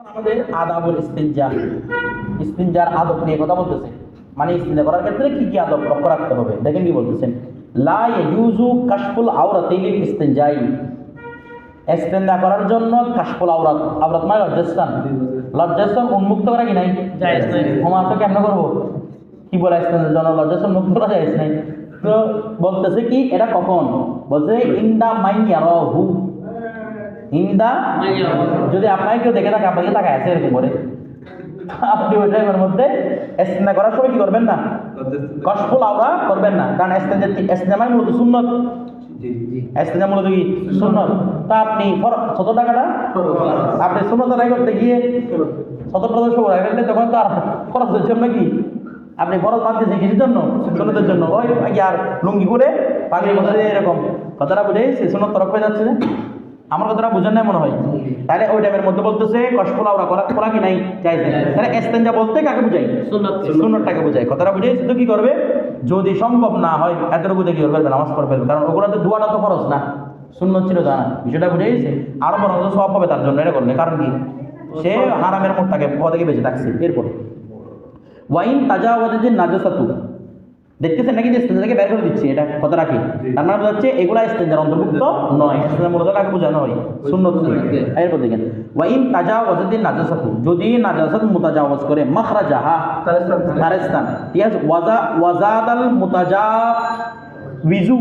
আমাদের আদাবুল ইস্তিনজা ইস্তিনজার আদব নিয়ে কথা বলতেছে। মানে ইস্তিনজা করার ক্ষেত্রে কি কি আদব লক্ষ্য রাখতে হবে? দেখেন কি বলতেছেন। লা ইয়াজুজু কাশফুল আওরাতি লিল ইস্তিনজাই। ইস্তিনজা করার জন্য কাশফুল আওরাত আওরাত মানে লজ্জাস্থান। লজ্জাস্থান উন্মুক্ত করা কি নাই? জায়েজ নাই। ক্ষমা তো কেমন করব? কি বলে ইস্তিনজার জন্য লজ্জাস্থান মুক্ত করা যায় নাই? তো বলতেছে কি এটা কখন? বলছে ইন্দা মাইয়ারহু ইন্দা? যদি আপনাকে কেউ দেখে থাকে আপনাকে তাকায় আছে এরকম করে। আপনি ওই টাইমের মধ্যে এস্তেঞ্জা করার সময় কি করবেন না? কষ্টফুল আওরা করবেন না। কারণ এস্তেঞ্জা এস্তেঞ্জা মানে মূলত সুন্নত। এস্তেঞ্জা মূলত কি? সুন্নত। তা আপনি ফর- শত টাকাটা আপনি সুন্নত আদায় করতে গিয়ে শত প্রদর্শ করে ফেললে তখন তো আর খরচ হচ্ছে নাকি আপনি বাদ দিয়েছেন কিছুর জন্য? সুন্নতের জন্য। ওই আর লুঙ্গি করে পাগড়ি কথা এরকম। কথাটা বুঝে সে সুন্নত তরফ হয়ে যাচ্ছে না আমার কথাটা বুঝেন নাই মনে হয়। তাহলে ওই টাইমের মধ্যে বলতেছে কষ্টফুল আওরা করা করা কি নাই? চাই তাহলে এস্তেঞ্জা বলতে কাকে বুঝাই? সুন্নাত সুন্নতটাকে বোঝায় কথাটা বুঝিয়েছি তো কি করবে? যদি সম্ভব না হয় এতটুকু দেখি ওর করবে? নামাজ পড়ে ফেলবে কারণ ওগুলো তো দুয়াটা তো খরচ না। শূন্য ছিল জানা। বিষয়টা বুঝিয়েছে আরও বড় সব হবে তার জন্য। এটা করলে কারণ কি? সে হারামের মোটটাকে পদ বেঁচে থাকছে। এরপর। ওয়াইন তাজা ওয়াজে নাজাসাতু। দেখতেছেন নাকি যে বের করে দিচ্ছে? এটা কথা রাখি তার মানে বোঝাচ্ছে এগুলা স্টেঞ্জার অন্তর্ভুক্ত নয়। স্টেঞ্জার মূলত কাকে বোঝানো হয়? সুন্নত এরপর দেখেন ওয়াইন তাজা ওয়াজে নাজাসাতু যদি নাজাসাত মুতাজাওয়াজ করে মাখরাজাহা তারেস্তান আছে? ওয়াজা ওয়াজাদাল মুতাজা উইজু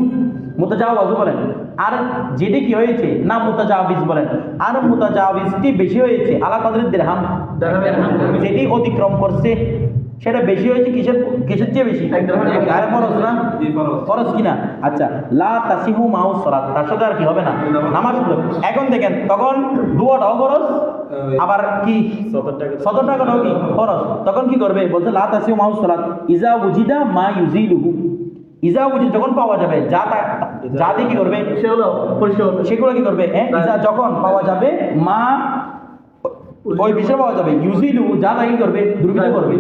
মুতাজাওয়াজু বলেন। আর যেটি কি হয়েছে? না মুতাজাওয়াজ বলেন। আর মুতাজাওয়াজটি বেশি হয়েছে আলা কদরের দিরহাম যেটি অতিক্রম করছে সেটা বেশি হয়েছে কিসের কিসের চেয়ে বেশি। গায়ে ফরজ না? ফরজ। কিনা আচ্ছা লা তাসিহু মাউস সালাত তার সাথে আর কি হবে না? নামাজ। এখন দেখেন তখন দুয়াটাও ফরজ আবার কি? সতেরো টাকা নাও কি? খরচ তখন কি করবে? বলছে লা তাসিউ মাউস সালাত ইজা উজিদা মা ইউজিলুহু। ইজা উজিদ যখন পাওয়া যাবে যা তা- যা দিয়ে কি করবে? সেগুলো। সেগুলো কি করবে? হ্যাঁ ইজা যখন পাওয়া যাবে মা ওই বিষয় পাওয়া যাবে। ইউজিলু যা তা করবে দুর্বৃত্ত করবে।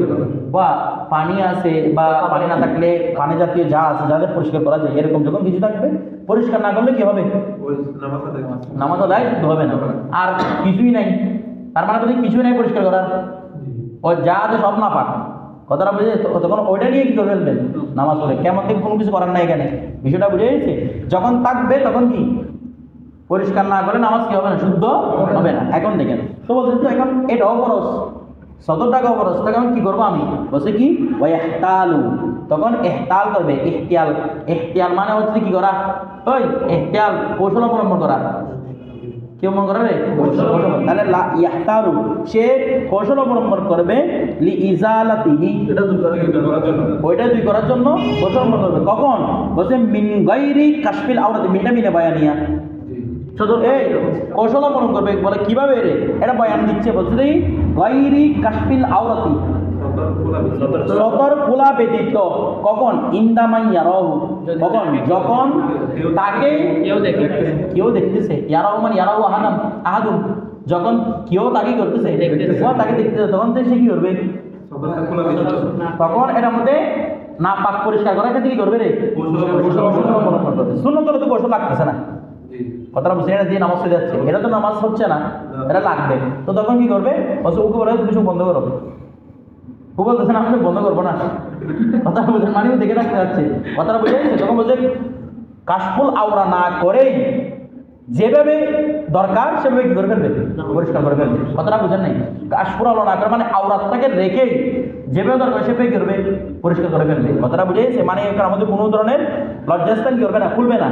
বা পানি আছে বা পানি না থাকলে পানি জাতীয় যা আছে যাদের পরিষ্কার করা যায় এরকম যখন কিছু থাকবে পরিষ্কার না করলে কি হবে? নামাজ আদায়। শুদ্ধ হবে না। আর কিছুই নাই। তার মানে যদি কিছুই নাই পরিষ্কার করার। ও যা আছে সব না পাক। কথাটা বুঝে তখন ওইটা নিয়ে কি করে ফেলবেন নামাজ পড়ে। কেমন থেকে কোনো কিছু করার নাই এখানে। বিষয়টা বুঝে গেছে? যখন থাকবে তখন কি? পরিষ্কার না করে নামাজ কি হবে না? শুদ্ধ হবে না। এখন দেখেন। তো বলছেন তো এখন এটা খরচ সত্তর টাকা খরচ তখন কি করব আমি? বলছে কি? ওই এহতালু তখন এহতাল করবে এহতিয়াল এহতিয়াল মানে হচ্ছে কি করা? ওই এহতিয়াল কৌশল অবলম্বন করা। কি অবলম্বন করা রে? তাহলে ইয়াহতালু। সে কৌশল অবলম্বন করবে লি ইজালাতিহি। ওইটা দুই করার জন্য কৌশল অবলম্বন করবে। কখন? বলছে মিন গাইরি কাশফিল আওরাত মিনটা মিনে বায়ানিয়া। কৌশল অবলম্বন করবে বলে কীভাবে রে? এটা বয়ান দিচ্ছে বলছে দেখি। গাইরি কাশফিল আওরাতি। সতর খোলা ব্যতীত কখন? ইন্দামাই ইয়ারাহু। কখন? যখন তাকে কেউ দেখে। কেউ দেখতেছে। ইয়ারাহু মানে ইয়ারাহু আহানাম আহাদুম যখন কেউ তাকে করতেছে তাকে দেখতেছে তখন তো সে কি করবে? তখন এটার মধ্যে না পাক পরিষ্কার করা এটা কি করবে রে? শূন্য তো কৌশল লাগতেছে না। কথাটা বুঝছে এটা দিয়ে নামাজ হয়ে যাচ্ছে। এটা তো নামাজ হচ্ছে না এটা লাগবে। তো তখন কি করবে? বলছে ওকে বলে, তুমি বন্ধ করো। ও বলতেছে, না, আমি বন্ধ করব না। কথা বুঝে মানে দেখে রাখতে যাচ্ছে। কথাটা বুঝে যাচ্ছে তখন বলছে, কাশফুল আওড়া না করেই যেভাবে দরকার, সেভাবে কি করে ফেলবে? পরিষ্কার করে ফেলবে। কথাটা বুঝেন নাই। কাশফুল আওরা না করে মানে আওরাতটাকে রেখেই যেভাবে দরকার, সেভাবে কি করবে? পরিষ্কার করে ফেলবে। কথাটা বুঝে গেছে মানে আমাদের কোনো ধরনের লজ্জাস্থান কি করবে না, খুলবে না।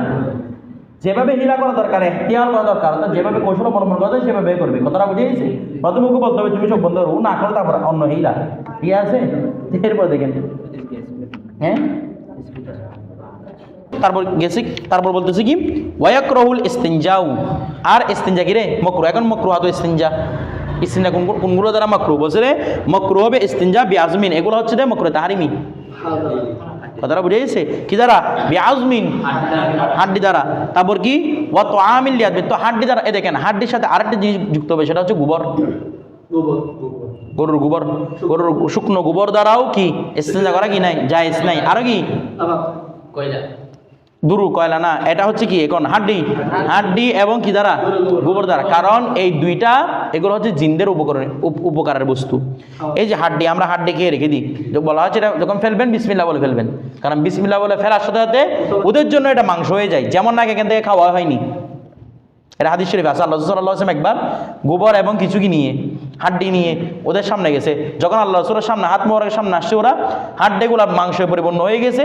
যেভাবে হিলা করা দরকার, এখতিয়ার করা দরকার, অর্থাৎ যেভাবে কৌশল অবলম্বন করা যায়, সেভাবে করবে। কথাটা বুঝে গেছে? প্রথমে বলতে হবে, তুমি সব বন্ধ করো। না করো তারপর অন্য হিলা। ঠিক আছে? এরপর দেখেন। হ্যাঁ? তারপর গেছে তারপর বলতেছে কি? ওয়াক রহুল ইস্তিনজাউ। আর ইস্তিনজা কি রে? মকরু। এখন মকরু হাতো ইস্তিনজা। ইস্তিনজা কোন কোনগুলো দ্বারা মকরু? বলছে রে, মকরু হবে ইস্তিনজা বিয়াজমিন এগুলো হচ্ছে রে মকরু তাহারিমি। কথাটা বুঝে গেছে? কি দ্বারা? বিয়াজমিন হাড্ডি দ্বারা। তারপর কি? ওয়া তো আমিল লিয়াজমিন তো হাড্ডি দ্বারা। এ দেখেন হাড্ডির সাথে আরেকটা জিনিস যুক্ত হবে সেটা হচ্ছে গোবর। গরুর গোবর। গরুর শুকনো গোবর দ্বারাও কি? ইস্তেঞ্জা করা কি নাই? জায়েজ নাই। আরও কি? কয়লা। দুরু কয়লা না এটা হচ্ছে কি, এখন হাড্ডি। হাড্ডি এবং কি দ্বারা? গোবর দ্বারা। কারণ এই দুইটা, এগুলো হচ্ছে জিন্দের উপকরণ উপকারের বস্তু। এই যে হাড্ডি, আমরা হাড্ডি খেয়ে রেখে দিই। বলা হচ্ছে এটা যখন ফেলবেন বিসমিল্লা বলে ফেলবেন। কারণ বিসমিল্লা বলে ফেলার সাথে সাথে ওদের জন্য এটা মাংস হয়ে যায়। যেমন নাকি এখান থেকে খাওয়া হয়নি। এটা হাদিস শরীফ আছে। আল্লাহ সাল্লাহ আসলাম একবার গোবর এবং কিছু কি নিয়ে হাড্ডি নিয়ে ওদের সামনে গেছে। যখন আল্লাহ রসুলের সামনে, হাত মোহরের সামনে আসছে ওরা হাড্ডিগুলো মাংসে পরিপূর্ণ হয়ে গেছে।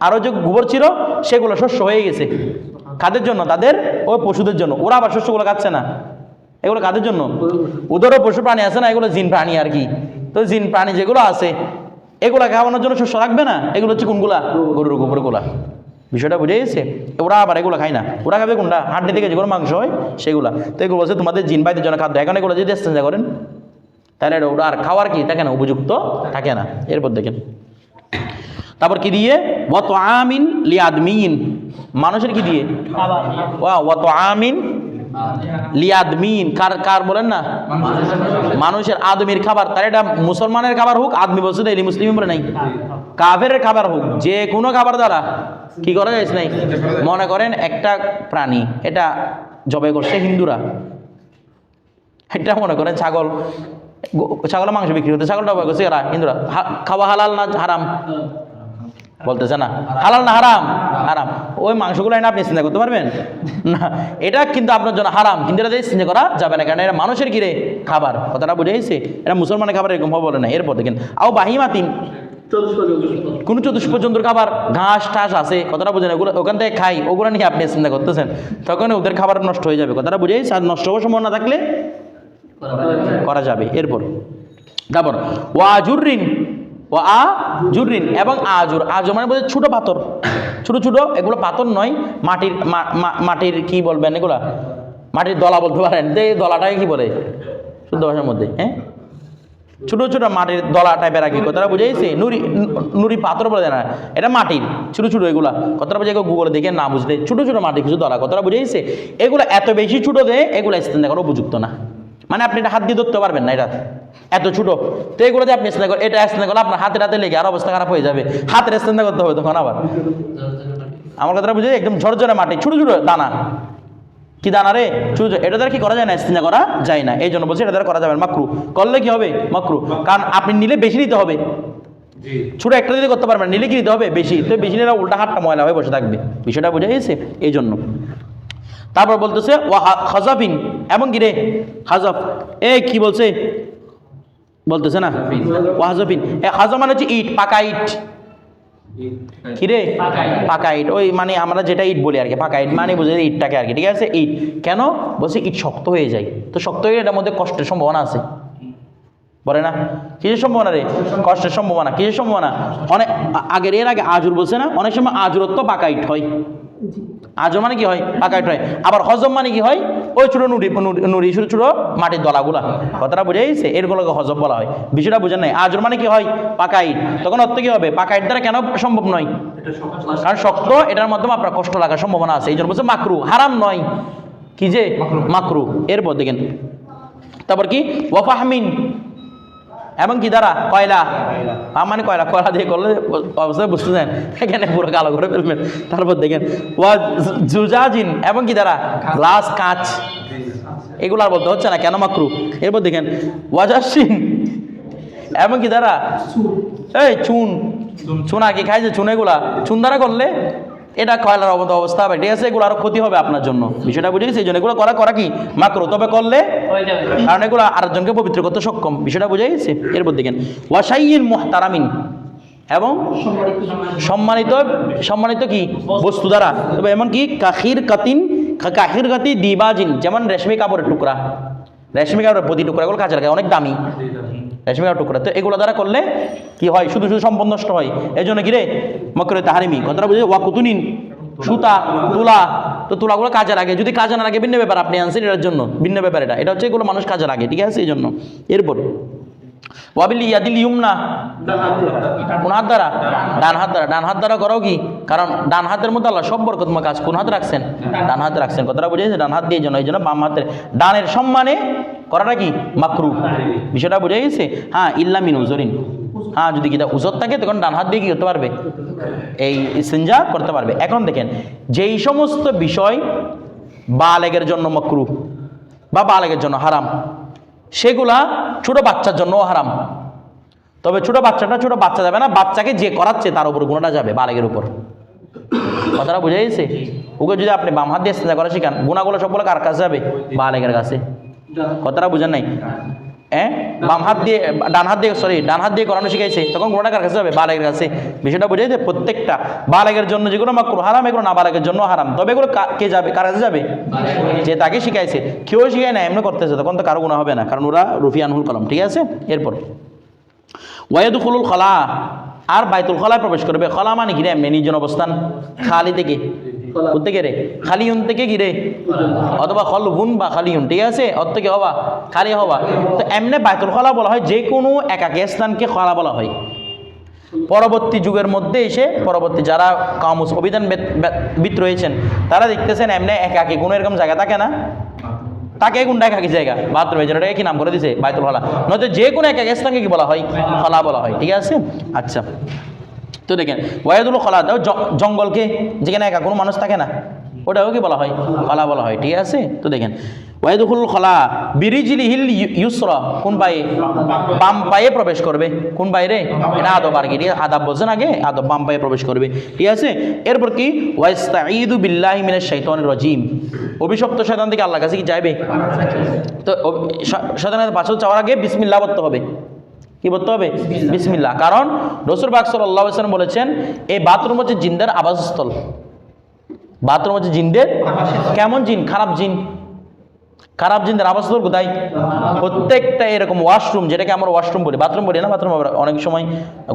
আরও যে গোবর ছিল, সেগুলো শস্য হয়ে গেছে। কাদের জন্য? তাদের ওই পশুদের জন্য। ওরা আবার শস্যগুলো খাচ্ছে না। এগুলো কাদের জন্য? ওদেরও পশু প্রাণী আছে না, এগুলো জিন প্রাণী আর কি। তো জিন প্রাণী যেগুলো আছে, এগুলো খাওয়ানোর জন্য শস্য রাখবে না? এগুলো হচ্ছে কোনগুলা? গরুর গোবরগুলা। বিষয়টা বুঝে গেছে? ওরা আবার এগুলো খায় না। ওরা খাবে কোনটা? হাড্ডি থেকে যেগুলো মাংস হয়, সেগুলা। তো এগুলো বলছে তোমাদের জিন বাইদের জন্য খাদ্য। এখন এগুলো যদি করেন তাহলে ওরা আর খাওয়ার কি? থাকে না, উপযুক্ত থাকে না। এরপর দেখেন। তারপর কি দিয়ে? ওয়াত আমিন লিয়াদমিন মানুষের কি দিয়ে? ওয়া ওয়াত আমিন লিয়াদমিন কার কার বলেন না? মানুষের আদমির খাবার। তার এটা মুসলমানের খাবার হোক, আদমি বলছে এলি মুসলিম বলে নাই। কাফের খাবার হোক, যে কোনো খাবার দ্বারা। কি করা যায় নাই? মনে করেন একটা প্রাণী, এটা জবাই করছে হিন্দুরা। এটা মনে করেন ছাগল। ছাগলের মাংস বিক্রি হতে ছাগল জবাই করছে এরা হিন্দুরা খাওয়া হালাল না হারাম? বলতেছে, না, হালাল না হারাম? হারাম। ওই মাংসগুলো এনে আপনি চিন্তা করতে পারবেন? না, এটা কিন্তু আপনার জন্য হারাম হিন্দুরা দিয়ে চিন্তা করা যাবে না, কারণ এটা মানুষের কিরে খাবার, কথাটা বুঝে গেছে? এটা মুসলমানের খাবার এরকম বলে না, এরপর দেখেন, আও বাহিমাতিন কোনো চতুষ্প জন্তুর খাবার, ঘাস টাস আছে? কথাটা বুঝেন ওগুলো ওখান থেকে খাই, ওগুলো নিয়ে আপনি চিন্তা করতেছেন তখন ওদের খাবার নষ্ট হয়ে যাবে, কথাটা বুঝে আর নষ্ট হওয়ার সম্ভাবনা থাকলে করা যাবে। এরপর, তারপর ও ওয়াজুরিন ও আ জুরিন এবং আজুর আজুর মানে বলছে ছোটো পাথর। ছোটো ছোটো, এগুলো পাথর নয়, মাটির মাটির কি বলবেন এগুলা? মাটির দলা বলতে পারেন। এই দলাটাকে কি বলে? শুদ্ধ ভাষার মধ্যে হ্যাঁ? ছোটো ছোটো মাটির দলা টাইপের আর কি কথাটা বুঝেছি? নুরি নুরি পাথর বলে না এটা মাটির, ছোট ছোট এগুলা। কথাটা বুঝে গুগলে দেখে না বুঝলে? ছোটো ছোটো মাটির কিছু দলা কথাটা বুঝেছে? এগুলো এত বেশি ছোটো দেয় এগুলো স্থান দেখানো উপযুক্ত না। মানে আপনি এটা হাত দিয়ে ধরতে পারবেন না এটা এত ছোট। তো এগুলোতে আপনি স্থান করেন এটা স্থান করলে আপনার হাতে হাতে লেগে আর অবস্থা খারাপ হয়ে যাবে। হাতের স্থান করতে হবে তখন আবার। আমার কথাটা বুঝে একদম ঝরঝরে মাটি ছোট ছোট দানা। কি দানা রে? ছোট ছোট। এটা দ্বারা কি করা যায় না? স্থান করা যায় না। এই জন্য বলছি এটা দ্বারা করা যাবে না। মাকরু। করলে কি হবে? মাকরু। কারণ আপনি নিলে বেশি নিতে হবে। ছোট একটা দিলে করতে পারবেন নিলে কি নিতে হবে? বেশি। তো বেশি নিলে উল্টা হাতটা ময়লা হয়ে বসে থাকবে। বিষয়টা বুঝে গেছে? এই জন্য। তারপর বলতেছে ও হাজাফিন এবং কি রে? হাজাফ এ কি বলছে? বলতেছে না? ও হাজাফিন এ হাজা মানে হচ্ছে ইট পাকা ইট। কি রে? পাকা ইট। ওই মানে আমরা যেটা ইট বলি আর কি পাকা ইট। মানে বুঝে ইটটাকে আর কি ঠিক আছে? ইট। কেন? বলছে ইট শক্ত হয়ে যায়। তো শক্ত হয়ে এটার মধ্যে কষ্টের সম্ভাবনা আছে। বলে না? কিসের সম্ভাবনা রে? কষ্টের সম্ভাবনা। কিসের সম্ভাবনা? অনেক আগের এর আগে আজুর বলছে না? অনেক সময় আজুরত্ব পাকা ইট হয়। আজও মানে কি হয়? পাকা ইট হয়। আবার হজম মানে কি হয়? ওই ছোটো নুড়ি নুড়ি- ছোটো ছোটো মাটির দলাগুলা। কথাটা বুঝে গেছে এরগুলোকে হজম বলা হয়। বিষয়টা বুঝেন নাই। আজর মানে কি হয়? পাকা ইট। তখন অর্থ কি হবে? পাকা ইট দ্বারা কেন সম্ভব নয়? কারণ শক্ত এটার মাধ্যমে আপনার কষ্ট লাগার সম্ভাবনা আছে। এই জন্য বলছে মাকরু। হারাম নয়। কি যে? মাকরু। এরপর দেখেন। তারপর কি? ওয়াফাহমিন এবং কি দ্বারা? কয়লা। মানে কয়লা। কয়লা দিয়ে করলে অবশ্যই বুঝতে দেন এখানে পুরো কালো করে ফেলবেন। তারপর দেখেন ওয়া জুজাজিন এবং কি দ্বারা? গ্লাস কাঁচ। এগুলো আর বলতে হচ্ছে না কেন মাকরু? এরপর দেখেন ওয়াজাসিন এবং কি দ্বারা? এই চুন। চুন কি খাই যে চুন এগুলা। চুন দ্বারা করলে এটা কয়লার অবস্থা অবস্থা হবে? ঠিক আছে এগুলো আরও ক্ষতি হবে আপনার জন্য। বিষয়টা বুঝে গেছি এই জন্য এগুলো করা করা কি? মাকরু তবে করলে কারণ এগুলো আরেকজনকে পবিত্র করতে সক্ষম। বিষয়টা বুঝে গেছে এরপর দেখেন ওয়াসাইন মোহতারামিন এবং সম্মানিত সম্মানিত কি? বস্তু দ্বারা তবে এমন কি? কাখির কাতিন কা- কাখির কাতি দিবাজিন যেমন রেশমি কাপড়ের টুকরা। রেশমি কাপড়ের প্রতি টুকরা এগুলো কাজে লাগে অনেক দামি। রেশমি কাপড় টুকরা। তো এগুলো দ্বারা করলে কি হয়? শুধু শুধু সম্পদ নষ্ট হয়। এই জন্য কি রে? মকরে তাহারিমি, কথাটা বুঝে ওয়া ওয়াকুতুনিন সুতা, তুলা, তো তুলাগুলো কাজে লাগে। যদি কাজে না লাগে, ভিন্ন ব্যাপার আপনি আনছেন এটার জন্য। ভিন্ন ব্যাপার এটা। এটা হচ্ছে এগুলো মানুষ কাজে লাগে, ঠিক আছে? এই জন্য এরপর কোন হাত দ্বারা? ডান হাত দ্বারা। ডান হাত দ্বারা করো কি? কারণ ডান হাতের মধ্যে কাজ। কোন হাতে রাখছেন? ডান হাতে রাখছেন। ডান হাত দিয়ে ডানের সম্মানে করাটা কি? মাকরু। বিষয়টা বুঝে গেছে? হ্যাঁ ইল্লা মিন উজরিন। হ্যাঁ যদি কিতা উজত থাকে, তখন ডান হাত দিয়ে কি করতে পারবে? এই সিনজা করতে পারবে। এখন দেখেন, যেই সমস্ত বিষয় বালেগের জন্য মকরু বা বালেগের জন্য হারাম সেগুলা ছোট বাচ্চার জন্য হারাম। তবে ছোট বাচ্চাটা ছোট বাচ্চা যাবে না, বাচ্চাকে যে করাচ্ছে তার উপর গুণাটা যাবে বালেগের উপর। কথাটা বুঝে গেছে? ওকে যদি আপনি বাম হাত দিয়ে চেষ্টা করা শিখান গুণাগুলো সবগুলো কার কাছে যাবে? বালেকের কাছে। কথাটা বুঝেন নাই? হ্যাঁ? বাম হাত দিয়ে, ডান হাত দিয়ে সরি ডান হাত দিয়ে করানো শিখাইছে। তখন গুণাটা কার কাছে যাবে, বালেগের কাছে। বিষয়টা বুঝে যে প্রত্যেকটা। বালেগের জন্য যেগুলো মাকরু হারাম, এগুলো না বালেগের জন্য হারাম। তবে এগুলো কা- যাবে? কার কাছে যাবে? যে তাকে শিখাইছে। কেউ শিখায় না এমনি করতেছে, তখন তো কারও গুণা হবে না। কারণ ওরা রুফিয়ানহুল কলম, ঠিক আছে? এরপর। ওয়াইদুল খলা, আর বাইতুল খলায় প্রবেশ করবে। খলা মানে ঘিরে এমনি নির্জন অবস্থান। খালি থেকে। থেকে রে? খালিউন থেকে গিরে অথবা খলহুন বা খালিউন, ঠিক আছে? অত থেকে হবা, খালি হবা। তো এমনি বাইতুল খলা বলা হয় যে কোনো একাকে স্থানকে খলা বলা হয়। পরবর্তী যুগের মধ্যে এসে, পরবর্তী যারা কামুস অভিধান বিদ রয়েছেন, তারা দেখতেছেন এমনি একাকি কোনো এরকম জায়গা থাকে না? তাকে কোনটা একাকি জায়গা, বাথরুমে যেটা কি নাম করে দিছে? বাইতুল হলা নয়তো যে কোনো এক এক স্থানকে কি বলা হয়? খলা বলা হয়, ঠিক আছে? আচ্ছা। তো দেখেন, ওয়াইদুল খলা দাও জঙ্গলকে যেখানে একা কোনো মানুষ থাকে না। ওটাও কি বলা হয়? খলা বলা হয়, ঠিক আছে? তো দেখেন, ওয়াইদুল খলা বিরিজিলি হিল ইউসরা, কোন পায়ে বাম পায়ে প্রবেশ করবে? কোন বাইরে? এটা আদব আর কি? আদাব বলছেন আগে? আদব বাম পায়ে প্রবেশ করবে, ঠিক আছে? এরপর কি? ওয়াইস্তাঈদু বিল্লাহি মিনাশ শাইতানির রাজিম। অভিশপ্ত শয়তান থেকে আল্লাহর কাছে কি যাইবে তো শয়তানের পাশে চাওয়ার আগে বিসমিল্লাহ বলতে হবে। কি বলতে হবে? বিসমিল্লা কারণ রসুর বাক সাল্লা সাল্লাম বলেছেন এই বাথরুম হচ্ছে জিন্দের আবাসস্থল। বাথরুম হচ্ছে জিনদের কেমন জিন? খারাপ জিন। খারাপ জিনদের আবাসস্থল কোথায় প্রত্যেকটা এরকম ওয়াশরুম যেটাকে আমরা ওয়াশরুম বলি বাথরুম বলি না বাথরুম অনেক সময়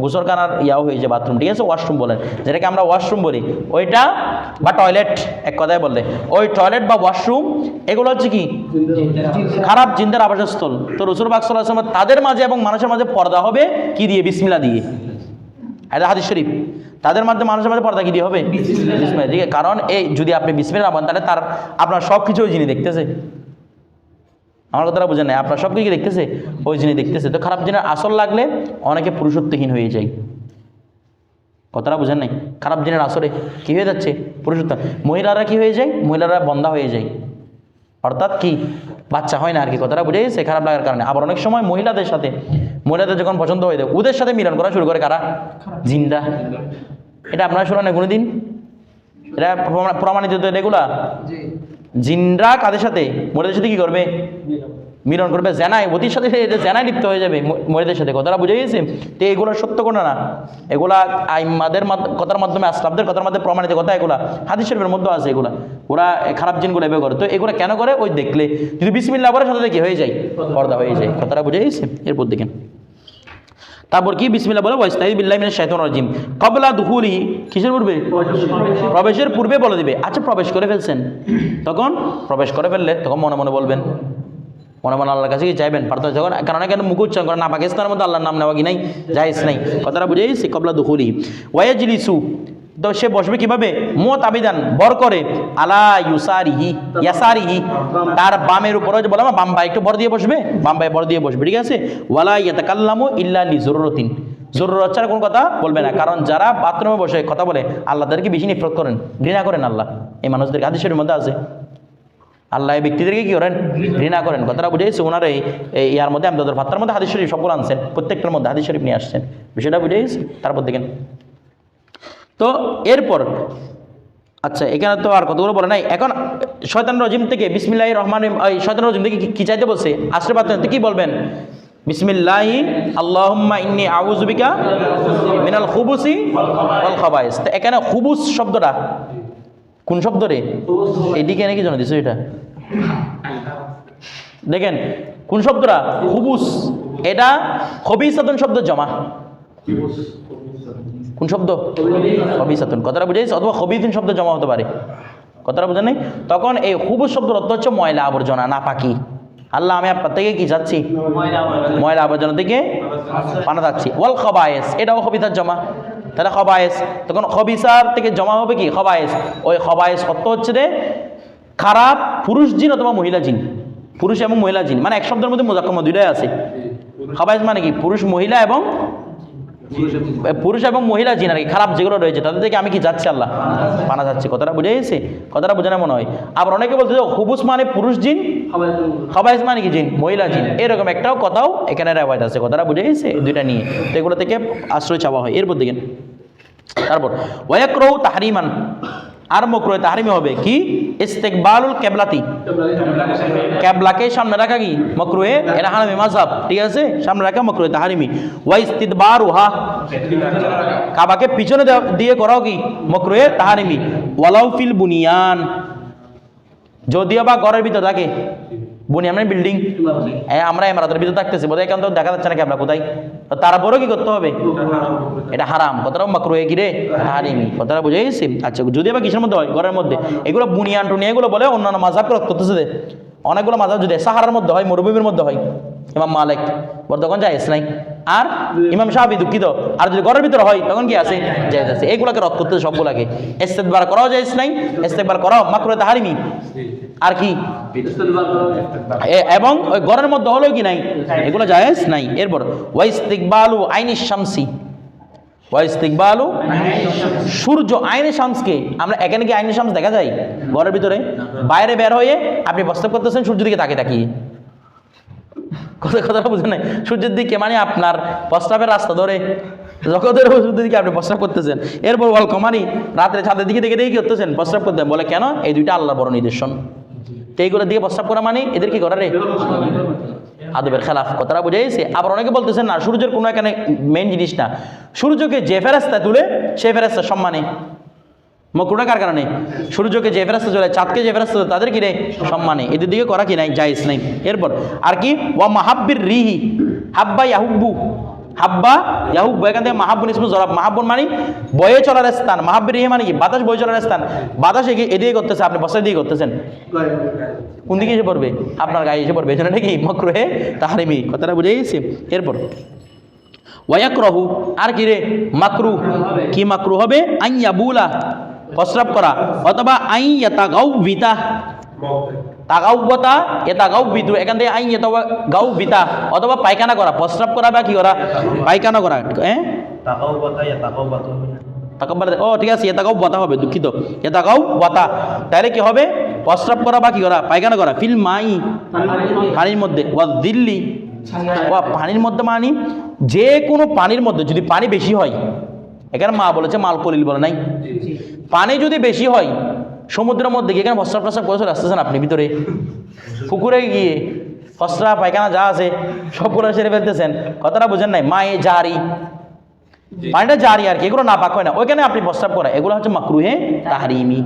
গোসরখানার ইয়াও হয়ে যায় বাথরুম ঠিক আছে? ওয়াশরুম বলেন। যেটাকে আমরা ওয়াশরুম বলি ওইটা বা টয়লেট এক কথায় বললে। ওই টয়লেট বা ওয়াশরুম এগুলো হচ্ছে কি? খারাপ জিন্দের আবাসস্থল। তো রসুল বাকসাল্লাহ তাদের মাঝে এবং মানুষের মাঝে পর্দা হবে কি দিয়ে? বিসমিল্লা দিয়ে। এটা হাদিস শরীফ। তাদের মাধ্যমে মানুষের মাঝে পর্দা কি দিয়ে হবে? বিসমিল্লা ঠিক কারণ এই যদি আপনি বিসমিল্লা বলেন তাহলে তার আপনার সব কিছু ওই জিনিস দেখতেছে। আমার কথাটা বুঝেন না আপনার সব কিছু দেখতেছে, ওই জিনিস দেখতেছে। তো খারাপ জিনের আসল লাগলে অনেকে পুরুষত্বহীন হয়ে যায়। কথাটা বুঝেন নাই? খারাপ জিনের আসরে কি হয়ে যাচ্ছে? পুরুষত্ব। মহিলারা কি হয়ে যায়? মহিলারা বন্ধা হয়ে যায়। অর্থাৎ কি? বাচ্চা হয় না আর কি। কথাটা বুঝে গেছে? খারাপ লাগার কারণে। আবার অনেক সময় মহিলাদের সাথে, মহিলাদের যখন পছন্দ হয়ে যায় ওদের সাথে মিলন করা শুরু করে কারা? জিনরা। এটা আপনারা শুনেন না কোনোদিন? এটা প্রমা- প্রমাণিত এগুলা জিনরা কাদের সাথে? মহিলাদের সাথে কি করবে? মিলন করবে। জেনায় অতির সাথে এটা জেনায় লিপ্ত হয়ে যাবে মহিলাদের সাথে। কথাটা বুঝে গেছে? তো এগুলো সত্য কোনো না। এগুলা আইমাদের কথার মাধ্যমে আসলামদের কথার মাধ্যমে প্রমাণিত কথা এগুলা। হাদিস শরীফের মধ্যে আছে এগুলা। ওরা খারাপ জিনগুলো এভাবে করে। তো এগুলো কেন করে? ওই দেখলে। যদি বিসমিল্লা বলে সাথে কি হয়ে যায়? পর্দা হয়ে যায়। কথাটা বুঝে গেছে? এরপর দেখেন। তারপর কি? বিসমিল্লা বলে ওয়াইস্তাহিদ বিল্লাহি রাজিম। কবলা দুহুলি কিসের পূর্বে? প্রবেশের পূর্বে বলে দিবে। আচ্ছা প্রবেশ করে ফেলছেন। তখন প্রবেশ করে ফেললে তখন মনে মনে বলবেন, মনে মনে আল্লাহর কাছে কি চাইবেন? প্রার্থনা যখন? কারণ এখানে মুখ উচ্চারণ করে না, পাকিস্তানের মধ্যে আল্লাহর নাম নেওয়া কি নাই? যাইস নাই। কথাটা বুঝেছি গেছি কবলা দুহুলি ওয়াইজলিসু তো সে বসবে কীভাবে? মত আবিদান, বর করে। আলা ইউসারিহি, ইয়াসারিহি। তার বামের উপরে যে বললাম বাম ভাই একটু বর দিয়ে বসবে? বাম ভাই বর দিয়ে বসবে, ঠিক আছে? ওয়ালা ইয়াতাকাল্লামু ইল্লা লি জরুরতিন। জরুরত ছাড়া কোনো কথা বলবে না, কারণ যারা বাথরুমে বসে কথা বলে, আল্লাহ তাদেরকে বেশি নিফরত করেন, ঘৃণা করেন আল্লাহ। এই মানুষদেরকে আদেশের মধ্যে আছে। আল্লাহ ব্যক্তিদেরকে কি করেন? ঘৃণা করেন। কথাটা বুঝেছি ওনারা এই ইয়ার মধ্যে আমাদের ভাত্তার মধ্যে হাদিস শরীফ সবগুলো আনছেন, প্রত্যেকটার মধ্যে হাদিস শরীফ নিয়ে আসছেন। বিষয়টা বুঝেছি তারপর দেখেন। তো এরপর আচ্ছা এখানে তো আর কতগুলো বলে নাই? এখন শয়তান রজিম থেকে বিসমিল্লাহ রহমান, এই শয়তান রজিম থেকে কি- চাইতে বলছে? আশ্রয় কি বলবেন? বিসমিল্লাহি আল্লাহুম্মা ইন্নি আউযুবিকা মিনাল খুবুসি ওয়াল খাবাইস। তো এখানে খুবুস শব্দটা কোন শব্দ রে? এদিকে নাকি জানো দিছো এটা। দেখেন, কোন শব্দটা? খুবুস। এটা খবিসাতন শব্দ জমা। কোন শব্দ? খবিসাতুন। কথাটা বুঝেছিস? অথবা খবিদিন শব্দ জমা হতে পারে। কথাটা বুঝেন? নাই তখন এই খুবুস শব্দের অর্থ হচ্ছে ময়লা আবর্জনা না পাকি আল্লাহ আমি আপনার থেকে কি চাচ্ছি ময়লা আবর্জনা। থেকে পানা যাচ্ছি ওয়াল খবায়েস এটাও খবিতার জমা। তাহলে খবায়েস তখন খবিসার থেকে জমা হবে কি? খবায়েস। ওই খবায়েস অর্থ হচ্ছে রে খারাপ পুরুষ জিন অথবা মহিলা জিন। পুরুষ এবং মহিলা জিন। মানে এক শব্দের মধ্যে মোজাক্কমা দুইটাই আছে। খবায়েস মানে কি? পুরুষ মহিলা এবং পুরুষ এবং মহিলা। জিন আর কি? খারাপ যেগুলো রয়েছে, তাদের থেকে আমি কি যাচ্ছি আল্লাহ? পানা যাচ্ছি। কথাটা বুঝে গেছে? কথাটা বোঝানো মনে হয়। আবার অনেকে বলতে হুবুস মানে পুরুষ জিন খবাইস মানে কি জিন? মহিলা জিন। এরকম একটাও কথাও এখানে রেওয়ায়ত আছে। কথাটা বুঝে গেছে? দুইটা নিয়ে। তো এগুলো থেকে আশ্রয় চাওয়া হয়। এরপর দেখেন। তারপর ওয়াকরৌ তাহারিমান। আর মকরয় তাহারিমি হবে কি? ইস্তেকবালুল কেবলাতি। ক্যাবলাকে সামনে রাখা কি? মকরুয়ে এটা হানামি মাযহাব। ঠিক আছে? সামনে রাখা মকরুয়ে তাহারিমি। ওয়া ইস্তিদবারুহা। কাবাকে পিছনে দিয়ে করাও কি? মকরুয়ে তাহারিমি। ওয়ালাউ ফিল বুনিয়ান। যদিও বা ঘরের ভিতর থাকে। বুনিয়ান আমরা বিল্ডিং আমরা এমারাতের ভিতরে থাকতেছি, বোধহয় এখন তো দেখা যাচ্ছে না ক্যাবলা কোথায়? তারপরেও কি করতে হবে? এটা হারাম, কথাটা মাকরু কি রে? হারিমি কথাটা বুঝে গেছি। আচ্ছা যদি আবার কিসের মধ্যে হয়? ঘরের মধ্যে। এগুলো বুনিয়ান টুনিয়া এগুলো বলে অন্যান্য মাঝাব করতেছে দে অনেকগুলো মাঝাব যদি সাহারার মধ্যে হয়, মরুভূমির মধ্যে হয়। ইমাম মালিক বর্তমান জায়েজ নাই। আর ইমাম সাহাবি দুঃখিত আর যদি ঘরের ভিতরে হয় তখন কি আছে? জায়েজ আছে। এগুলাকে রদ করতে সবগুলাকে। ইস্তেকবার করাও জায়েজ নাই ইস্তেকবার করাও মাকরুয়ে তাহারিমি। আর কি? এবং ওই ঘরের মধ্যে হলো কি নাই? এগুলো জায়েজ নাই। এরপর ওয়াইস্তিকবালু আইনি শামসি। ওয়াইস্তিকবালু সূর্য আইনে শামসকে আমরা এখানে কি আইনে শামস দেখা যায়? ঘরের ভিতরে? বাইরে বের হয়ে আপনি প্রস্তাব করতেছেন সূর্য দিকে তাকিয়ে তাকিয়ে। কথা কথাটা বুঝেন নাই। সূর্যের দিকে মানে আপনার প্রস্তাবের রাস্তা ধরে। জগতের সূর্যের দিকে আপনি প্রস্তাব করতেছেন। এরপর বল কমানি রাত্রে ছাদের দিকে দেখে দেখে করতেছেন? প্রস্তাব করতেন বলে, কেন? এই দুইটা আল্লাহ বড় নিদর্শন। তো এইগুলোর দিকে প্রস্তাব করা মানে? এদের কি করা রে? আদবের খেলাফ। কথাটা বুঝে গেছে আবার অনেকে বলতেছেন, না, সূর্যের কোনো এখানে মেন জিনিস না। সূর্যকে যে ফেরাস্তা তুলে, সে ফেরাস্তা সম্মানে। মকরুটা কার কারণে? সূর্যকে যে ফেরাস্তা চলে চাঁদকে যে ফেরাস্তা চলে তাদের কি রে সম্মানে। এদের দিকে করা কি নাই? জাইজ নাই। এরপর, আর কি? ওয়া মাহাব্বির রিহি। হাব্বা ইয়াহুব্বু। হাব্বা ইয়াহুব্বু। এখান থেকে মাহাব্বুন ইসমু জরাব। মাহাব্বুন মানে বয়ে চলার স্থান। মাহাব্বির রিহি মানে কি? বাতাস বয়ে চলার স্থান। বাতাস এগিয়ে এদিকে করতেছে? আপনি বসার দিকে করতেছেন? কোন দিকে এসে পড়বে? আপনার গায়ে এসে পড়বে। এজন্য নাকি মকরুহে তাহারিমি। কথাটা বুঝে গেছি। এরপর ওয়াকরহু আর কি রে? মাকরু। কি মাকরু হবে? আইয়া বুলা প্রস্রাব করা। অথবা আই এটা গাউ বিতা এটা এখান থেকে আই এটা গাউ বিতা অথবা পায়খানা করা। প্রস্রাব করা বা কি করা? পায়খানা করা। হ্যাঁ ও ঠিক আছে এটাকাও বতা হবে দুঃখিত। এটাকাও বতা তাহলে কি হবে? প্রস্রাব করা বা কি করা? পায়খানা করা। ফিল মাই। পানির মধ্যে। ওয়া দিল্লি। ওয়া পানির মধ্যে মানি যে কোনো পানির মধ্যে যদি পানি বেশি হয় এখানে মা বলেছে মাল কলিল বলে নাই? পানি যদি বেশি হয় সমুদ্রের মধ্যে গিয়ে এখানে প্রস্রাব প্রস্রাব করে আসতেছেন আপনি ভিতরে। পুকুরে গিয়ে ফসরা পায়খানা যা আছে সবগুলো সেরে ফেলতেছেন। কথাটা বুঝেন নাই? মায়ে জারি। পানিটা জারি আর কি এগুলো না পাক হয় না। ওইখানে আপনি প্রস্তাব করা এগুলো হচ্ছে মাকরুহে তাহারিমি।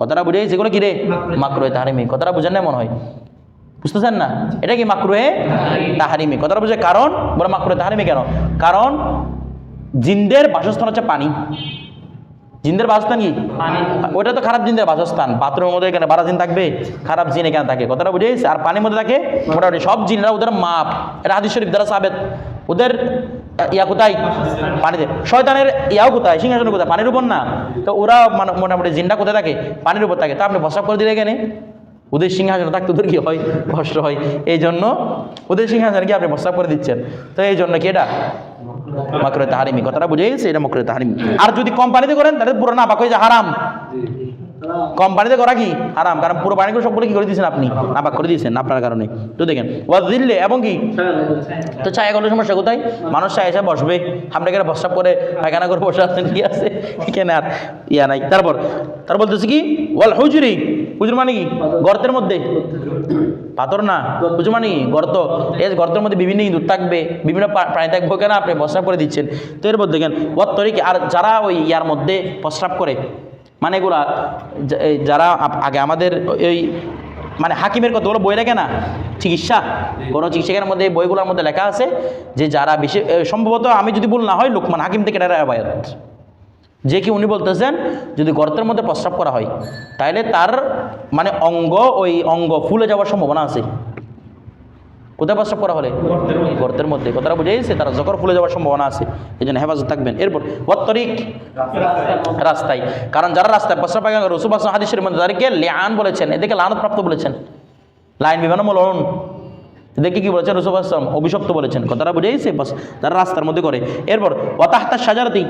কথাটা বুঝে গেছি? এগুলো কি রে? মাকরুহে। তাহারিমি। কথাটা বুঝেন না মনে হয়? বুঝতেছেন না? এটা কি মাকরুহে তাহারিমি? কথাটা বুঝে কারণ? বলে মাকরুহে তাহারিমি কেন? কারণ জিন্দের বাসস্থান হচ্ছে পানি। জিন্দের বাসস্থান কি? ওটা তো খারাপ জিন্দের বাসস্থান। বাথরুমের মধ্যে এখানে বারা জিন থাকবে খারাপ জিন এখানে থাকে। কথাটা বুঝে আর পানির মধ্যে থাকে মোটামুটি সব জিনরা ওদের মাপ। এটা হাদিস শরীফ দ্বারা সাবেত ওদের ইয়া কোথায়? পানিতে। শয়তানের ইয়াও কোথায়? সিংহাসন কোথায়? পানির উপর না? তো ওরা মানে মোটামুটি জিনটা কোথায় থাকে? পানির উপর থাকে। তা আপনি প্রস্রাব করে দিলে এখানে? ওদের সিংহাসনে থাকতে ওদের কি হয়? কষ্ট হয়। এই জন্য ওদের সিংহাসনে কি আপনি প্রস্রাব করে দিচ্ছেন। তো এই জন্য কি এটা? মকরে তাহারিমি কথাটা বুঝে গেছে? এটা মকরে তাহারিমি আর যদি কম পানিতে করেন তাহলে পুরো না পাক হয়ে যায় হারাম কম পানিতে করা কি? হারাম। কারণ পুরো পানিগুলো সবগুলো কি করে দিয়েছেন আপনি? নাপাক করে দিয়েছেন আপনার কারণে। তো দেখেন ওয়াজিল্লে এবং কি? তো ছায়া গেলে সমস্যা কোথায়? মানুষ ছায়া এসে বসবে। আমরা এখানে প্রস্রাব করে পায়খানা করে বসে আছেন কি আছে? এখানে আর ইয়া নাই। তারপর তার বলতেছে কি? ওয়াল হুজুরি হুজুর মানে কি? গর্তের মধ্যে। পাথর না? হুজুর মানে কি? গর্ত। এই গর্তের মধ্যে বিভিন্ন ইঁদুর থাকবে, বিভিন্ন প্রাণী থাকবে, কেন আপনি প্রস্রাব করে দিচ্ছেন? তো এরপর দেখেন ওয়ার তরিকে, আর যারা ওই ইয়ার মধ্যে প্রস্রাব করে মানে এগুলা যারা আগে আমাদের ওই মানে হাকিমের কতগুলো বই লেখে না? চিকিৎসা, কোনো চিকিৎসকের মধ্যে বইগুলোর মধ্যে লেখা আছে যে যারা বেশি সম্ভবত আমি যদি ভুল না হয়, লোকমান হাকিম থেকে এটা যে কি উনি বলতেছেন যদি গর্তের মধ্যে প্রস্রাব করা হয় তাহলে তার মানে অঙ্গ ওই অঙ্গ ফুলে যাওয়ার সম্ভাবনা আছে। কোথায় প্রস্রাব করা হলে? গর্তের মধ্যে। কথাটা বুঝে গেছে তারা জকর ফুলে যাওয়ার সম্ভাবনা আছে এই জন্য হেফাজত থাকবেন। এরপর ওয়াত্তরিক রাস্তায়। কারণ যারা রাস্তায় প্রস্রাব করে হাদিসের মধ্যে তাদেরকে লেআন বলেছেন এদেরকে লানত প্রাপ্ত বলেছেন। লাইন বিমান দেখি কি বলেছেন রসুল আসলাম অভিশপ্ত বলেছেন। কথাটা বুঝে গেছে বাস তারা রাস্তার মধ্যে করে। এরপর, ওয়াতাহতা সাজারাতি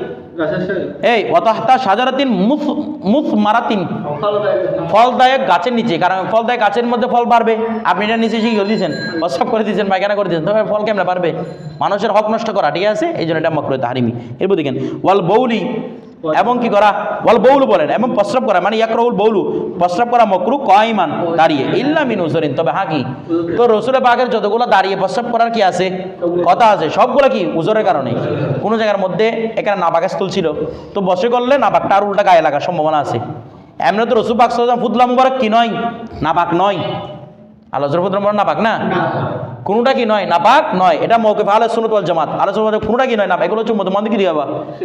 এই, ওয়াতাহতা সাজারাতিন মুফ মুফ মারাতিন। ফলদায়ক গাছের নিচে, কারণ ফলদায়ক গাছের মধ্যে ফল বাড়বে। আপনি এটা নিচে শিখে দিয়েছেন? প্রস্রাব করে দিয়েছেন, পায়খানা করে দিয়েছেন। তবে ফল কেমন বাড়বে? মানুষের হক নষ্ট করা, ঠিক আছে? এই জন্য এটা মকরে তাহারিমি। এরপর দেখেন, ওয়াল বৌলি এবং কি করা? বল বৌলু বলেন এবং প্রস্রাব করা মানে ইয়াকরউল বৌলু। প্রস্রাব করা মকরু কয়মান দাঁড়িয়ে। ইল্লা মিন উজরিন তবে হ্যাঁ কি? তো রসুলের বাঘের যতগুলো দাঁড়িয়ে প্রস্রাব করার কি আছে? কথা আছে। সবগুলো কি? উজরের কারণে। কোনো জায়গার মধ্যে এখানে নাবাগের স্থল ছিল। তো বসে করলে নাবাকটা আর উল্টা গায়ে লাগার সম্ভাবনা আছে। এমনি তো রসুল সাল্লাম ফুদলা মুবারক কি নয়? নাপাক নয়। আলোচনা ফুদলা মুবারক নাপাক না? কোনোটা কি নয়? নাপাক নয়। এটা মৌকে আলো সুনত ওয়াল জামাত। আলোচনা কোনোটা কি নয়? নাপাক। এগুলো হচ্ছে মধ্যে কি দিয়ে হবা?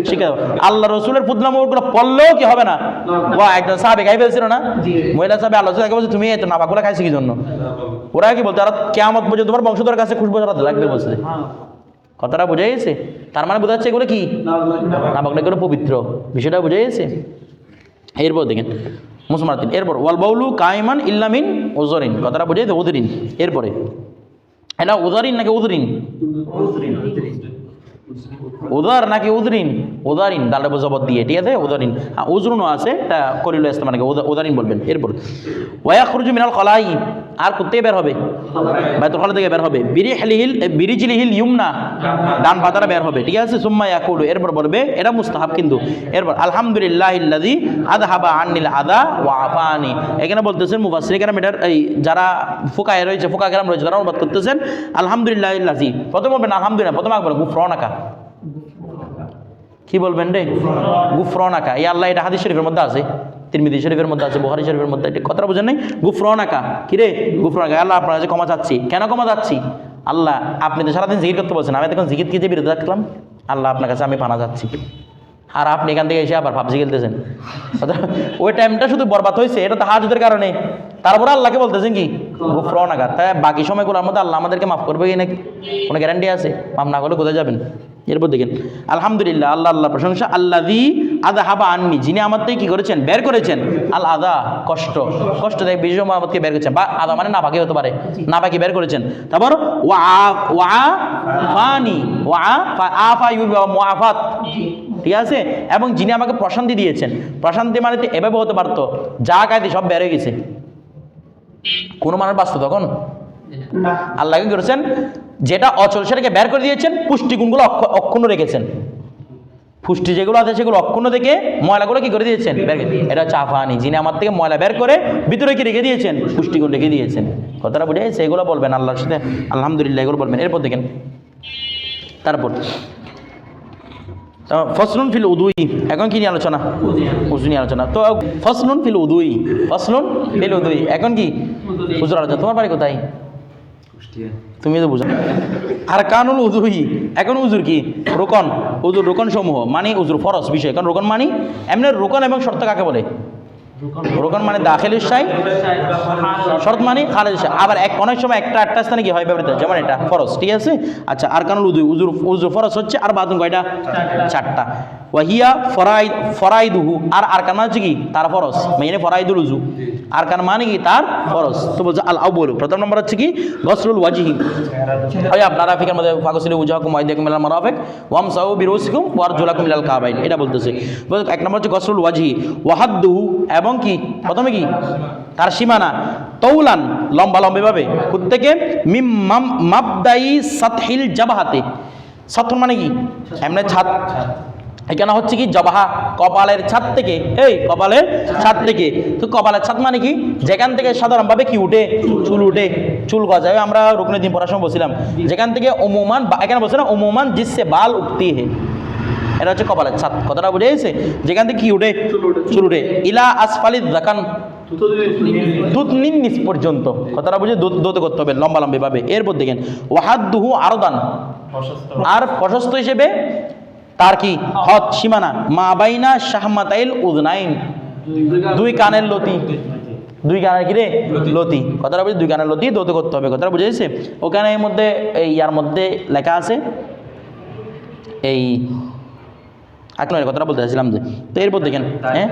শিখে আল্লাহ রসুলের ফুদলা মুবারকগুলো পড়লেও কি হবে না? ওয়া একজন সাহাবে খাই ফেলছিল না? মহিলা সাহাবে আলোচনা বলছে তুমি এই তো নাপাকগুলো খাইছি কি জন্য? ওরা কি বলতো আর কেমন পর্যন্ত তোমার বংশধর কাছে খুশবু লাগবে বলছে। কথাটা বোঝা গেছে? তার মানে বোঝা যাচ্ছে এগুলো কি? নাপাকটা এগুলো পবিত্র। বিষয়টা বোঝা গেছে? এরপর দেখেন মুসলমান এরপর ওয়াল বাউলু কাইমান ইল্লামিন ওজরিন কথাটা বুঝে তো উদরিন এরপরে এটা উদারিন নাকি উদরিন উদার নাকি উদরিন? উদারিন দালটা জবর দিয়ে, ঠিক আছে? উদারিন। হ্যাঁ উজরুনও আছে এটা করিল ইসলাম নাকি উদারিন বলবেন। এরপর, ওয়াখরুজু মিনাল কলাই আর কোথায় বের হবে? বাইতুল খালা থেকে বের হবে। বিরি হেলিহিল বিরিজিলিহিল ইউমনা, ডান পাতারা বের হবে, ঠিক আছে? সুম্মা ইয়াকুলু, এরপর বলবে, এটা মুস্তাহাব কিন্তু। এরপর আলহামদুলিল্লাহ ইল্লাযী আযহাবা আনিল আদা ওয়া আফানি এখানে বলতেছেন মুফাসসির কেরাম এটার এই যারা ফুকায়ে রয়েছে ফুকা কেরাম রয়েছে, তারা অনুবাদ করতেছেন আলহামদুলিল্লাহ ইল্লাযী প্রথমে বলবেন আলহামদুলিল্লাহ, প্রথমে আকবর গুফরানাকা। কি বলবেন রে? গুফরনাকা। এই আল্লাহ, এটা হাদিস শরীফের মধ্যে আছে তিরমিদি শরীফের মধ্যে আছে বুহারি শরীফের মধ্যে এটা কথাটা বুঝেন নাই? গুফরনাকা। কি রে? গুফরনাকা। আল্লাহ, আপনার কাছে ক্ষমা চাচ্ছি। কেন ক্ষমা চাচ্ছি? আল্লাহ, আপনি তো সারাদিন জিকির করতে বলছেন, আমি তখন জিকির কি যে রাখলাম? আল্লাহ, আপনার কাছে আমি পানা যাচ্ছি আর আপনি এখান থেকে এসে আবার ভাবছি খেলতেছেন। ওই টাইমটা শুধু বরবাদ হয়েছে, এটা তো হাজতের কারণে। তারপরে আল্লাহকে বলতেছেন কি? গুফরন আঘাত তাই বাকি সময়গুলোর মধ্যে আল্লাহ আমাদেরকে মাফ করবে কি নাকি? কোনো গ্যারান্টি আছে? মাফ না করলে কোথায় যাবেন? এরপর দেখেন আলহামদুলিল্লাহ আল্লাহ আল্লাহ প্রশংসা আল্লাহ দি আদা হাবা আননি যিনি আমার থেকে কি করেছেন? বের করেছেন। আল আদা কষ্ট। কষ্ট থেকে বিজয় মোহাম্মদকে বের করেছেন। বা আদা মানে না পাকি হতে পারে। না পাকি বের করেছেন। তারপর ওয়া ওয়া ফানি ওয়া আফা ইউ মুআফাত। ঠিক আছে? এবং যিনি আমাকে প্রশান্তি দিয়েছেন। প্রশান্তি মানে এভাবে হতে পারতো। যা কায়দি সব বের হয়ে গেছে। কোনো মানুষ বাঁচত তখন? আল্লাহ কি করেছেন? যেটা অচল, সেটাকে বের করে দিয়েছেন পুষ্টিগুণগুলো অক্ষুণ্ণ রেখেছেন। পুষ্টি যেগুলো আছে, সেগুলো অক্ষুণ্ণ থেকে ময়লাগুলো কি করে দিয়েছেন? এটা হচ্ছে আফানি যিনি আমার থেকে ময়লা বের করে ভিতরে কি রেখে দিয়েছেন? পুষ্টিগুণ রেখে দিয়েছেন। কথাটা বুঝে? এগুলো বলবেন, আল্লাহর সাথে আলহামদুলিল্লাহ এগুলো বলবেন। এরপর দেখেন, তারপর ফসলুন ফিল উদুই। এখন কি নিয়ে আলোচনা? উজু নিয়ে আলোচনা। তো ফসলুন ফিল উদুই, ফসলুন ফিল উদুই। এখন কি? উজুর আলোচনা। তোমার বাড়ি কোথায়? তুমি তো বুঝো আর কানুল উজুই এখন উজুর কি? রোকন উজুর রোকন সমূহ মানে উজুর ফরস বিষয়। কারণ রোকন মানে? এমনি রোকন এবং শর্ত কাকে বলে? রোকন মানে দাখিল সাই শর্ত মানে খালেদ শাহ আবার এক অনেক সময় একটা একটা স্থানে কি হয় ব্যবহৃত? যেমন এটা ফরজ। ঠিক আছে? আচ্ছা আর কানুল উজুর উজুর ফরজ হচ্ছে আর বাদুন কয়টা? চারটা। ওয়াহিয়া ফরাই ফরাইদুহু, আর আর কান হচ্ছে কি? তার ফরজ। মেনে ফরাইদুল উজু। আর কান মানে কি? তার ফরজ। তো বলছে আল আউবলু প্রথম নম্বর হচ্ছে কি? গসরুল ওয়াজিহি। ওই আপনারা ফিকের মধ্যে ফাগসিল উজাকুম ওয়াইদাকুম মিলাল মারাফিক। ওয়াম সাউ বিরুসিকুম ওয়ার জুলাকুম মিলাল কাবাইন। এটা বলতেছে। এক নম্বর হচ্ছে গসরুল ওয়াজিহি। ওয়াহাদ্দুহু এবং কি? প্রথমে কি? তার সীমানা। তৌলান লম্বা লম্বিভাবে প্রত্যেকে মিম মাবদাই সাতহিল জাবাহাতে। সাতন মানে কি? এমনি ছাদ। এখানে হচ্ছে কি? জবাহা কপালের ছাদ থেকে এই কপালের ছাদ থেকে। তো কপালের ছাদ মানে কি? যেখান থেকে সাধারণভাবে কি উঠে? চুল উঠে। চুল গজায়। আমরা রুকনের দিন পড়াশোনা বলছিলাম। যেখান থেকে অমুমান এখানে বলছে না অমুমান জিসে বাল উঠতি হে। এটা হচ্ছে কপালের ছাদ। কথাটা বুঝে গেছে? যেখান থেকে কি উঠে? চুল উঠে। ইলা আসফালি দেখান দুধ নিন নিচ পর্যন্ত। কথাটা বুঝে দুধ দোত করতে হবে লম্বা লম্বি ভাবে এরপর দেখেন ওয়াহাদ দুহু আরদান আর প্রশস্ত হিসেবে তার কি? হদ সীমানা। মা বাইনা শাহমাতাইল উদনাইন দুই কানের লতি। দুই কানের কি রে? লতি। কথাটা বুঝে দুই কানের লতি দোতে করতে হবে। কথাটা বুঝে গেছে? ওখানে এর মধ্যে এই ইয়ার মধ্যে লেখা আছে এই নয় কথাটা বলতে চাইছিলাম যে তো এরপর দেখেন হ্যাঁ?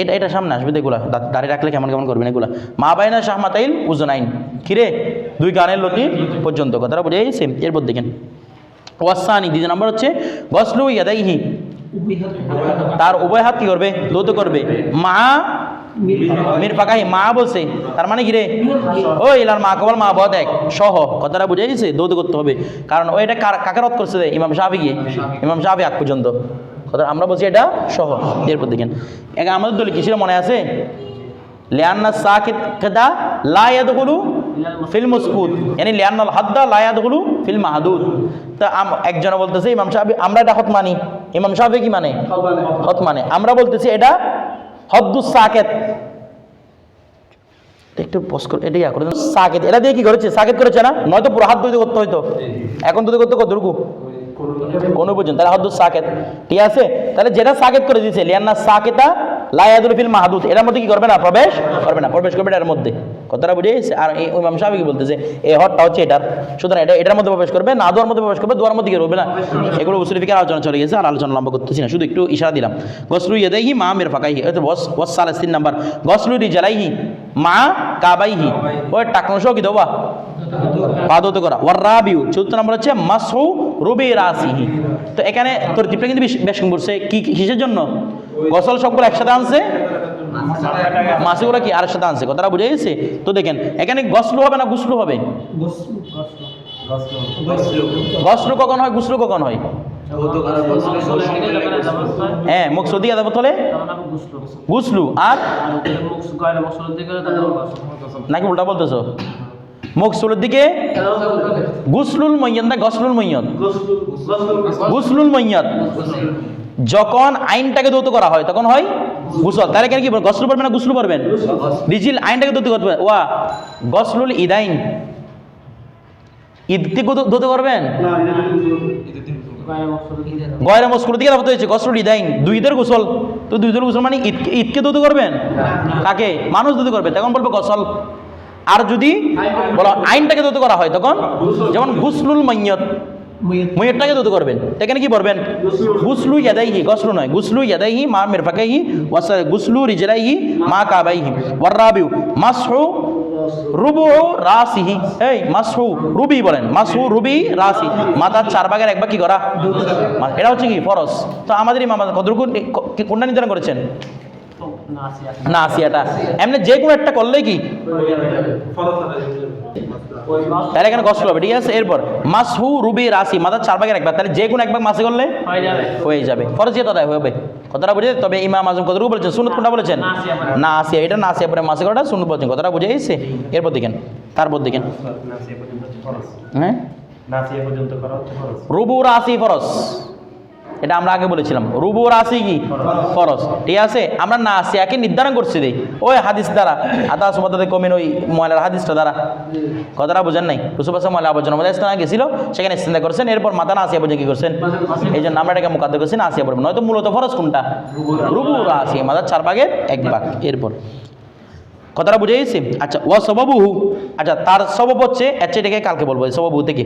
এটা এটা সামনে আসবে এগুলা। দাঁড়িয়ে রাখলে কেমন কেমন করবেন এগুলা। মা বাইনা শাহমাতাইল উজনাইন কিরে দুই গানের লতি। পর্যন্ত। কথাটা বুঝে গেছে? এরপর দেখেন। ওয়াসানি, দ্বিতীয় নাম্বার হচ্ছে, গসলু ইয়াদাইহি। তার উভয় হাত কি করবে? দৌত করবে। মা মির ফাঁকাহি মা বলছে, তার মানে কি রে? ও ইলার মা কবল মা, বদ এক, সহ। কথাটা বুঝে গেছে দৌত করতে হবে। কারণ ও এটা কাকে রদ করছে? ইমাম সাহাবি গিয়ে। ইমাম সাহাবি আগ পর্যন্ত। কথা, আমরা বলছি এটা সহ। এরপর দেখেন। একা আমাদের দলে কি ছিল মনে আছে? লিয়ান্না সাকিত কেদা লা ইয়াদখুলু ফিল yani লিয়ান্নাল হাদ্দা ফিল মাহাদুদ। তা একজনে বলতেছে ইমাম সাহেব আমরা এটা হত মানি। ইমাম সাহেব কি মানে? হত মানে। আমরা বলতেছি এটা হদ্দুস সাকেত। একটু পজ করে এটা ইয়া করে। সাকেত এটা দিয়ে কি করেছে? সাকেত করেছে না? নয়তো পুরো হাত দুধ করতে হইতো। এখন দুধ করতে কতটুকু কোনো পর্যন্ত। তাহলে হদ্দুস সাকেত। ঠিক আছে? তাহলে যেটা সাকেত করে দিয়েছে, লিয়ান্না সাকেতা লায়াদুল ফিল মাহদুদ, এটার মধ্যে কি করবে না? প্রবেশ করবে না, প্রবেশ করবে এর মধ্যে। কথাটা বুঝে? আর ইমাম সাহেব কি বলতেছে, এই হটটা হচ্ছে এটার। সুতরাং এটা এটার মধ্যে প্রবেশ করবে, না দোয়ার মধ্যে প্রবেশ করবে, দোয়ার মধ্যে করবে না? এগুলো উসুলিফিকের আলোচনা চলে গেছে, আর আলোচনা লম্বা করতেছি না। শুধু একটু ইশারা দিলাম। গসলু ইয়েদাইহি মা মের ফাঁকাইহি এটা বস বস সালাস তিন নাম্বার। গসলু রিজালাইহি মা কাবাইহি। ওই টাকনো কি দেবা। পাদত করা ওয়ার রাবিউ চতুর্থ নম্বর হচ্ছে মাসহু রুবি রাসিহি। তো এখানে তোর টিপটা কিন্তু বেশ করছে কি কি- কিসের জন্য? গসল সবগুলো একসাথে আনছে? মাসিগুলো কি আরের সাথে আনছে? কথাটা বুঝে গেছে? তো দেখেন এখানে গসলু হবে না গুসলু হবে? গসলু কখন হয়? গুসলু কখন হয়? হ্যাঁ মুখ সদি আদাবত হলে গুসলু। আর? নাকি উল্টা বলতেছো? মুখ সুলের দিকে গুসলুল মৈয়ত না গসলুল মৈয়ত গুসলুল মৈয়ত যখন আইনটাকে দৌত করা হয়, তখন হয় গুসল। তাহলে কেন কি? গসলু পড়বেন না, গুসলু পড়বেন? রিজিল আইনটাকে দৌত করতে হবে। ওয়া, গসলুল ইদাইন। ঈদকে দৌত করবেন? গয়রা মস্কুর দিকে দাবত হয়েছে, গসলুল ইদাইন। দুই ঈদের গোসল। তো দুই ঈদের গোসল মানে ঈদকে ঈদকে দৌত করবেন? কাকে? মানুষ দৌত করবে। তখন বলবে গসল। আর যদি বলো আইনটাকে দৌত করা হয় তখন যেমন গুসলুল মাইয়ত ময়ূরটাকে দৌত করবেন। এখানে কি পড়বেন? গুসলু ইয়াদাইহি গসলু নয় গুসলু ইয়াদাইহি মা মিরফাকাইহি ওয়াসা গুসলু রিজলাইহি মা কাবাইহি। ওয়ারাবিউ মাসহু রুবু রাসিহি। এই মাসহু রুবি বলেন মাসহু রুবি রাসি। মাথার চার ভাগের এক ভাগ কি করা? এটা হচ্ছে কি ফরজ। তো আমাদের ইমাম কতটুকু কি- কোনটা নির্ধারণ করেছেন? না আসিয়াটা। এমনি যে কোনো একটা করলে কি? তাহলে এখানে কষ্ট হবে ঠিক আছে? এরপর মাসহু রুবি রাসি মাথার চার ভাগের একবার তাহলে যে কোনো এক ভাগ মাসে করলে হয়ে যাবে। ফরজিয়ত আদায় হবে। কথাটা বুঝে তবে ইমাম আজম কতটুকু বলেছেন? সুনত কোনটা বলেছেন? না আসিয়া এটা না আসিয়া পরে মাসে করাটা সুনত বলছেন। কথাটা বুঝে এসে এরপর দেখেন তারপর দেখেন। নাসিয়া পর্যন্ত খরচ হ্যাঁ? নাসিয়া পর্যন্ত করা হচ্ছে খরচ রুবু রাসি ফরস এটা আমরা আগে বলেছিলাম। রুবু রাসি কি? ফরস ঠিক আছে? আমরা না আসি আসিয়াকে নির্ধারণ করছি রে ওই হাদিস দ্বারা। আদা সুমাদাতে কমেন ওই ময়লার হাদিসটা দ্বারা। কথাটা বোঝেন নাই? রসুবাসা ময়লা আবর্জনা মধ্যে স্থানে গেছিল, সেখানে স্থানে করছেন, এরপর মাথা না আসিয়া বুঝে কি করছেন? এই জন্য আমরা এটাকে মুখাদ্দ করছি, না আসিয়া পড়বেন নয়তো মূলত ফরস কোনটা? রুবু রাসি মাথার চার ভাগের এক ভাগ, এরপর। কথাটা বুঝে গেছি? আচ্ছা ও সবাবু আচ্ছা তার সবব হচ্ছে আচ্ছা এটাকে কালকে বলব সবাবু থেকে।